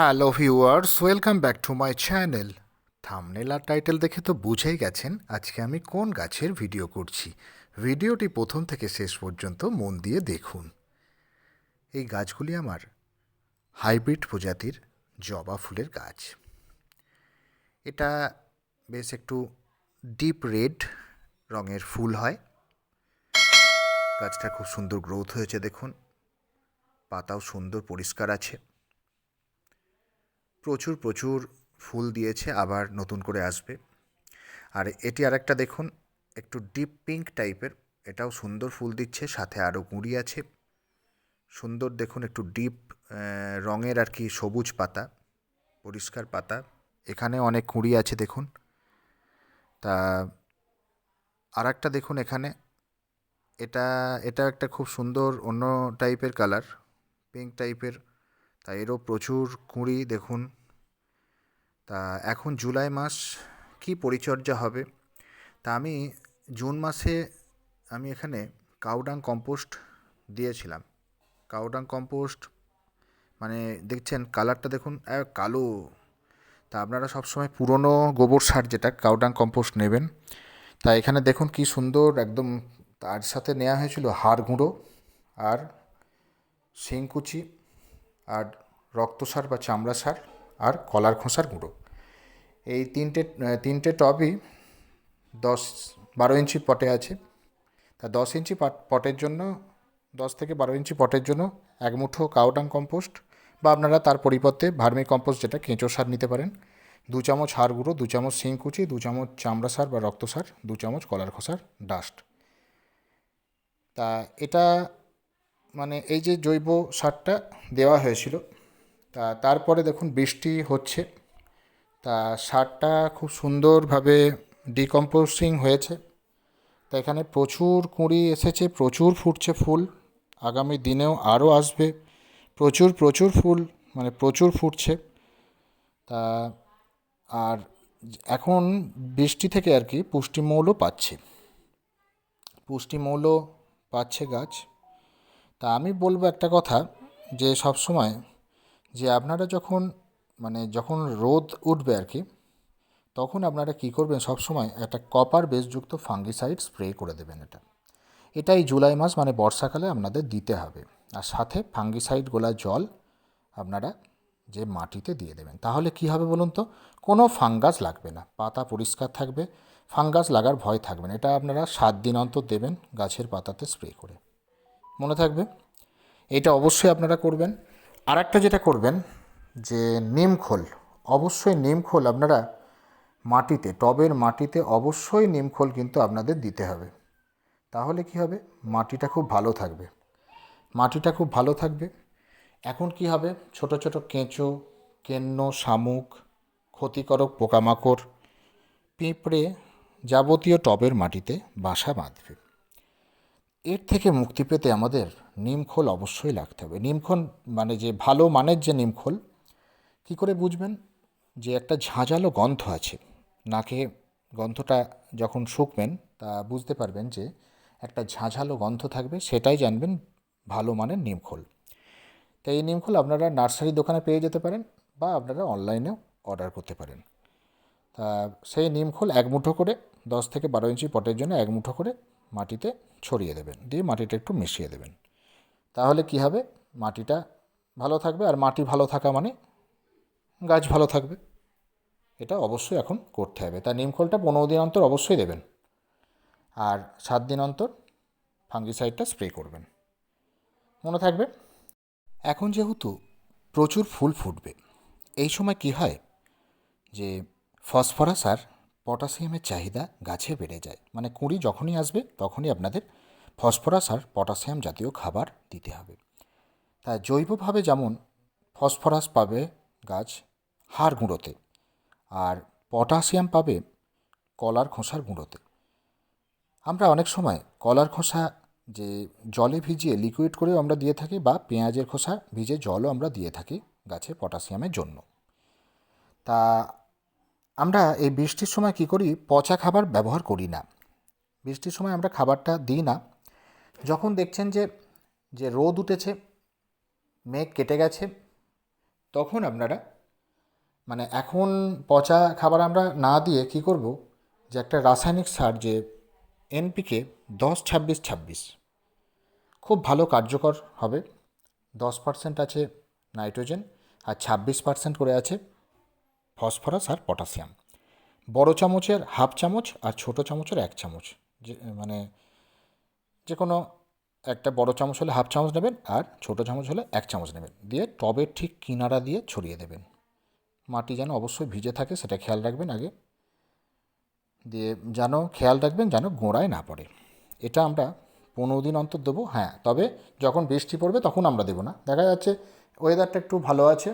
Hello viewers, welcome back to my channel. Thumbnail R title দেখে তো বুঝেই গেছেন আজকে আমি কোন গাছের ভিডিও করছি। ভিডিওটি প্রথম থেকে শেষ পর্যন্ত মন দিয়ে দেখুন। এই গাছগুলি আমার হাইব্রিড প্রজাতির জবা ফুলের গাছ। এটা বেশ একটু ডিপ রেড রঙের ফুল হয়। গাছটা খুব সুন্দর গ্রোথ হয়েছে দেখুন। পাতাও সুন্দর পরিষ্কার আছে। প্রচুর প্রচুর ফুল দিয়েছে, আবার নতুন করে আসবে। আর এটি আরেকটা দেখুন, একটু ডিপ পিঙ্ক টাইপের, এটাও সুন্দর ফুল দিচ্ছে, সাথে আরও কুঁড়ি আছে। সুন্দর দেখুন, একটু ডিপ রঙের আর কি সবুজ পাতা, পরিষ্কার পাতা। এখানে অনেক কুঁড়ি আছে দেখুন। তা আর একটা দেখুন এখানে, এটা এটা একটা খুব সুন্দর অন্য টাইপের কালার, পিঙ্ক টাইপের। তা এরও প্রচুর কুঁড়ি, দেখুন। তা এখন জুলাই মাস, কি পরিচর্যা হবে? তা আমি জুন মাসে আমি এখানে কাউডাং কম্পোস্ট দিয়েছিলাম। কাউডাং কম্পোস্ট মানে দেখছেন কালারটা দেখুন কালো। তা আপনারা সবসময় পুরনো গোবর সার যেটা, কাউডাং কম্পোস্ট নেবেন। তা এখানে দেখুন কি সুন্দর একদম, তার সাথে নেওয়া হয়েছিল হাড় গুঁড়ো আর শিংকুচি। আর রক্ত সার বা চামড়া সার আর কলার খোসার গুঁড়ো। এই তিনটে তিনটে টবই দশ, বারো ইঞ্চি পটে আছে। তা দশ ইঞ্চি পটের জন্য, দশ থেকে বারো ইঞ্চি পটের জন্য এক মুঠো কাউডাং কম্পোস্ট বা আপনারা তার পরিবর্তে ভার্মি কম্পোস্ট যেটা কেঁচো সার নিতে পারেন। দু চামচ হাড় গুঁড়ো, দু চামচ শিংকুচি দু চামচ চামড়া সার বা রক্ত সার দু চামচ কলার খোসার ডাস্ট তা এটা মানে এই যে জৈব সারটা দেওয়া হয়েছিল, তা তারপরে দেখুন বৃষ্টি হচ্ছে, তা সারটা খুব সুন্দরভাবে ডিকম্পোজিং হয়েছে, তা এখানে প্রচুর কুঁড়ি এসেছে, প্রচুর ফুটছে ফুল, আগামী দিনেও আরও আসবে, প্রচুর প্রচুর ফুল মানে প্রচুর ফুটছে, তা আর এখন বৃষ্টি থেকে আর কি পুষ্টিমৌলও পাচ্ছে পুষ্টিমৌল পাচ্ছে গাছ তা আমি বলব একটা কথা যে সব সময় যে আপনারা যখন মানে যখন রোদ উঠবে আর কি, তখন আপনারা কী করবেন সবসময় একটা কপার বেসযুক্ত ফাঙ্গিসাইড স্প্রে করে দেবেন এটা। এটাই জুলাই মাস মানে বর্ষাকালে আপনাদের দিতে হবে। আর সাথে ফাঙ্গিসাইড গোলা জল আপনারা যে মাটিতে দিয়ে দেবেন। তাহলে কি হবে বলুন তো? কোনো ফাঙ্গাস লাগবে না। পাতা পরিষ্কার থাকবে ফাঙ্গাস লাগার ভয় থাকবে না। এটা আপনারা সাত দিন অন্তর দেবেন গাছের পাতাতে স্প্রে করে। মনে থাকবে। এটা অবশ্যই আপনারা করবেন। আর একটা যেটা করবেন, যে নিম খোল। অবশ্যই নিম খোল আপনারা মাটিতে, টবের মাটিতে অবশ্যই নিম খোল কিন্তু আপনাদের দিতে হবে। তাহলে কি হবে? মাটিটা খুব ভালো থাকবে। মাটিটা খুব ভালো থাকবে। এখন কি হবে? ছোট ছোট কেঁচো, কেন্ন, শামুক, ক্ষতিকারক পোকামাকড়, পিঁপড়ে যাবতীয় টবের মাটিতে বাসা বাঁধবে। এর থেকে মুক্তি পেতে আমাদের নিমখোল অবশ্যই লাগতে হবে। নিমখোল মানে যে ভালো মানের যে নিমখোল, কী করে বুঝবেন? যে একটা ঝাঁঝালো গন্ধ আছে। নাকে গন্ধটা যখন শুকবেন, তা বুঝতে পারবেন যে একটা ঝাঁঝালো গন্ধ থাকবে, সেটাই জানবেন ভালো মানের নিমখোল। তাই এই নিমখোল আপনারা নার্সারি দোকানে পেয়ে যেতে পারেন বা আপনারা অনলাইনেও অর্ডার করতে পারেন। তা সেই নিমখোল এক মুঠো করে, দশ থেকে বারো ইঞ্চি পটের জন্য এক মুঠো করে মাটিতে ছড়িয়ে দেবেন, দিয়ে মাটিটা একটু মিশিয়ে দেবেন। তাহলে কি হবে? মাটিটা ভালো থাকবে, আর মাটি ভালো থাকা মানে গাছ ভালো থাকবে। এটা অবশ্যই এখন করতে হবে। তা নিমখোলটা পনেরো দিন অন্তর অবশ্যই দেবেন। আর সাত দিন অন্তর ফাঙ্গিসাইডটা স্প্রে করবেন। মনে থাকবে? এখন যেহেতু প্রচুর ফুল ফুটবে, এই সময় কি হয়? যে ফসফরাস আর পটাশিয়ামের চাহিদা গাছে বেড়ে যায়। মানে কুঁড়ি যখনই আসবে, তখনই আপনাদের ফসফরাস আর পটাশিয়াম জাতীয় খাবার দিতে হবে। তা জৈবভাবে যেমন ফসফরাস পাবে গাছ হাড় গুঁড়োতে, আর পটাশিয়াম পাবে কলার খোসার গুঁড়োতে। আমরা অনেক সময় কলার খোসা যে জলে ভিজিয়ে লিকুইড করেও আমরা দিয়ে থাকি বা পেঁয়াজের খোসা ভিজে জলও আমরা দিয়ে থাকি গাছে পটাশিয়ামের জন্য। তা আমরা এই বৃষ্টির সময় কী করি? পচা খাবার ব্যবহার করি না। বৃষ্টির সময় আমরা খাবারটা দিই না। যখন দেখছেন যে যে রোদ উঠেছে, মেঘ কেটে গেছে, তখন আপনারা মানে এখন পচা খাবার আমরা না দিয়ে কি করব? যে একটা রাসায়নিক সার, যে এনপিকে দশ ছাব্বিশ ছাব্বিশ, খুব ভালো কার্যকর হবে। দশ পার্সেন্ট আছে নাইট্রোজেন আর ছাব্বিশ পার্সেন্ট করে আছে ফসফরাস আর পটাশিয়াম। বড় চামচের হাফ চামচ আর ছোট চামচের এক চামচ। যে মানে যে কোনো একটা বড় চামচ হলে হাফ চামচ নেবেন আর ছোট চামচ হলে এক চামচ নেবেন। দিয়ে টবের ঠিক কিনারা দিয়ে ছড়িয়ে দেবেন। মাটি যেন অবশ্যই ভিজে থাকে সেটা খেয়াল রাখবেন আগে। দিয়ে যেন খেয়াল রাখবেন যেন গোড়ায় না পড়ে। এটা আমরা পনেরো দিন অন্তর দেবো হ্যাঁ। তবে যখন বৃষ্টি পড়বে তখন আমরা দেবো না। দেখা যাচ্ছে ওয়েদারটা একটু ভালো আছে।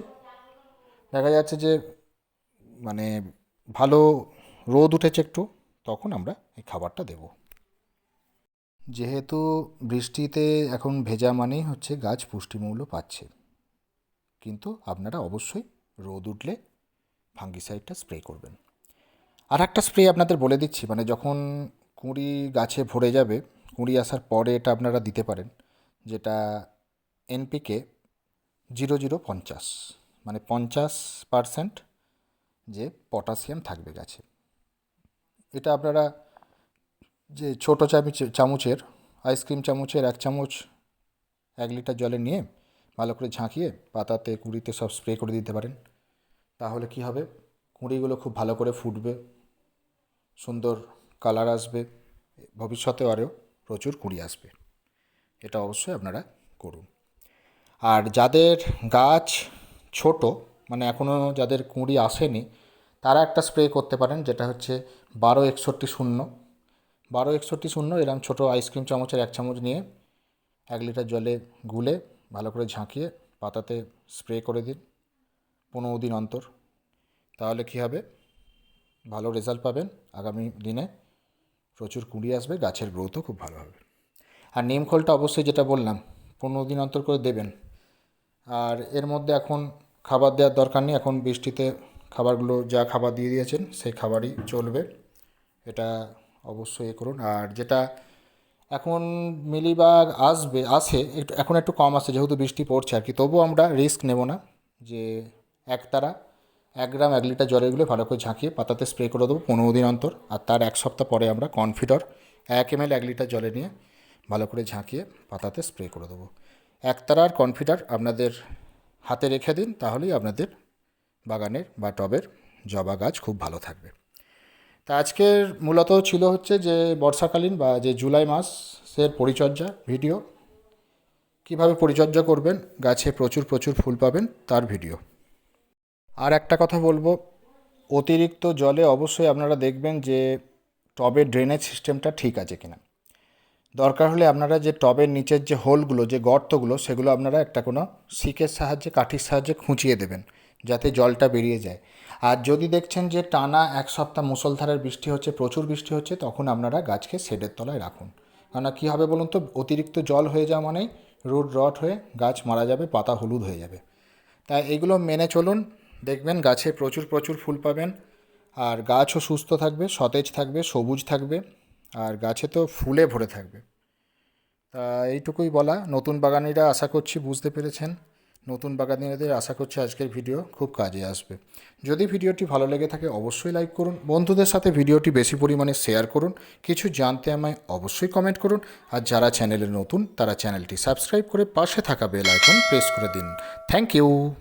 দেখা যাচ্ছে যে মানে ভালো রোদ উঠেছে একটু, তখন আমরা এই খাবারটা দেব। যেহেতু বৃষ্টিতে এখন ভেজা মানেই হচ্ছে গাছ পুষ্টিমূল্য পাচ্ছে, কিন্তু আপনারা অবশ্যই রোদ উঠলে ফাঙ্গিসাইডটা স্প্রে করবেন। আর একটা স্প্রে আপনাদের বলে দিচ্ছি মানে যখন কুঁড়ি গাছে ভরে যাবে, কুঁড়ি আসার পরে এটা আপনারা দিতে পারেন, যেটা এনপিকে জিরো জিরো পঞ্চাশ মানে পঞ্চাশ পারসেন্ট যে পটাশিয়াম থাকবে গাছে। এটা আপনারা যে ছোটো চামচ চামচের আইসক্রিম চামচের এক চামচ এক লিটার জলে নিয়ে ভালো করে ঝাঁকিয়ে পাতাতে, কুঁড়িতে সব স্প্রে করে দিতে পারেন। তাহলে কি হবে? কুঁড়িগুলো খুব ভালো করে ফুটবে, সুন্দর কালার আসবে ভবিষ্যতে আরও প্রচুর কুঁড়ি আসবে। এটা অবশ্যই আপনারা করুন। আর যাদের গাছ ছোট মানে এখনও যাদের কুঁড়ি আসেনি, তারা একটা স্প্রে করতে পারেন, যেটা হচ্ছে বারো একষট্টি শূন্য। বারো একষট্টি শূন্য এরকম ছোটো আইসক্রিম চামচের এক চামচ নিয়ে এক লিটার জলে গুলে ভালো করে ঝাঁকিয়ে পাতাতে স্প্রে করে দিন পনেরো দিন অন্তর। তাহলে কী হবে? ভালো রেজাল্ট পাবেন। আগামী দিনে প্রচুর কুঁড়ি আসবে, গাছের গ্রোথও খুব ভালো হবে। আর নিম খোলটা অবশ্যই যেটা বললাম, পনেরো দিন অন্তর করে দেবেন। আর এর মধ্যে এখন খাবার দেওয়ার দরকার নেই। এখন বৃষ্টিতে খাবারগুলো যা খাবার দিয়ে দিয়েছেন, সেই খাবারই চলবে। এটা অবশ্যই এ করুন। আর যেটা এখন মিলিবাগ আসবে, আসে, একটু, এখন একটু কম আসে যেহেতু বৃষ্টি পড়ছে আর কি। তবুও আমরা রিস্ক নেব না যে একতারা এক গ্রাম, এক লিটার জলে গুলে ভালো করে ঝাঁকিয়ে পাতাতে স্প্রে করে দেবো পনেরো দিন অন্তর। আর তার এক সপ্তাহ পরে আমরা কনফিডর এক এম এক লিটার জলে নিয়ে ভালো করে ঝাঁকিয়ে পাতাতে স্প্রে করে দেবো। একতারার কনফিডার আপনাদের হাতে রেখে দিন, তাহলেই আপনাদের বাগানের বা টবের জবা গাছ খুব ভালো থাকবে। তা আজকের মূলত ছিল হচ্ছে যে বর্ষাকালীন বা যে জুলাই মাসের পরিচর্যা ভিডিও। কীভাবে পরিচর্যা করবেন, গাছে প্রচুর প্রচুর ফুল পাবেন, তার ভিডিও। আর একটা কথা বলব, অতিরিক্ত জলে অবশ্যই আপনারা দেখবেন যে টবের ড্রেনেজ সিস্টেমটা ঠিক আছে কিনা। দরকার হলে আপনারা যে টবের নিচের যে হোলগুলো, যে গর্তগুলো, সেগুলো আপনারা একটা কোনো শিকের সাহায্যে, কাঠির সাহায্যে খুঁচিয়ে দেবেন, যাতে জলটা বেরিয়ে যায়। আর যদি দেখছেন যে টানা এক সপ্তাহ মুসলধারের বৃষ্টি হচ্ছে, প্রচুর বৃষ্টি হচ্ছে, তখন আপনারা গাছকে শেডের তলায় রাখুন। কেননা কী হবে বলুন তো, অতিরিক্ত জল হয়ে যাওয়া মানেই রুট রট হয়ে গাছ মারা যাবে, পাতা হলুদ হয়ে যাবে। তাই এগুলো মেনে চলুন, দেখবেন গাছে প্রচুর প্রচুর ফুল পাবেন, আর গাছও সুস্থ থাকবে, সতেজ থাকবে, সবুজ থাকবে। আর গাছে তো ফুলে ভরে থাকবে। তা এইটুকুই বলা। নতুন বাগানিরা আশা করছি বুঝতে পেরেছেন। নতুন বাগানিদের আশা করছি আজকের ভিডিও খুব কাজে আসবে। যদি ভিডিওটি ভালো লেগে থাকে অবশ্যই লাইক করুন। বন্ধুদের সাথে ভিডিওটি বেশি পরিমাণে শেয়ার করুন। কিছু জানতে আমায় অবশ্যই কমেন্ট করুন। আর যারা চ্যানেলে নতুন, তারা চ্যানেলটি সাবস্ক্রাইব করে পাশে থাকা বেল আইকন প্রেস করে দিন। Thank you.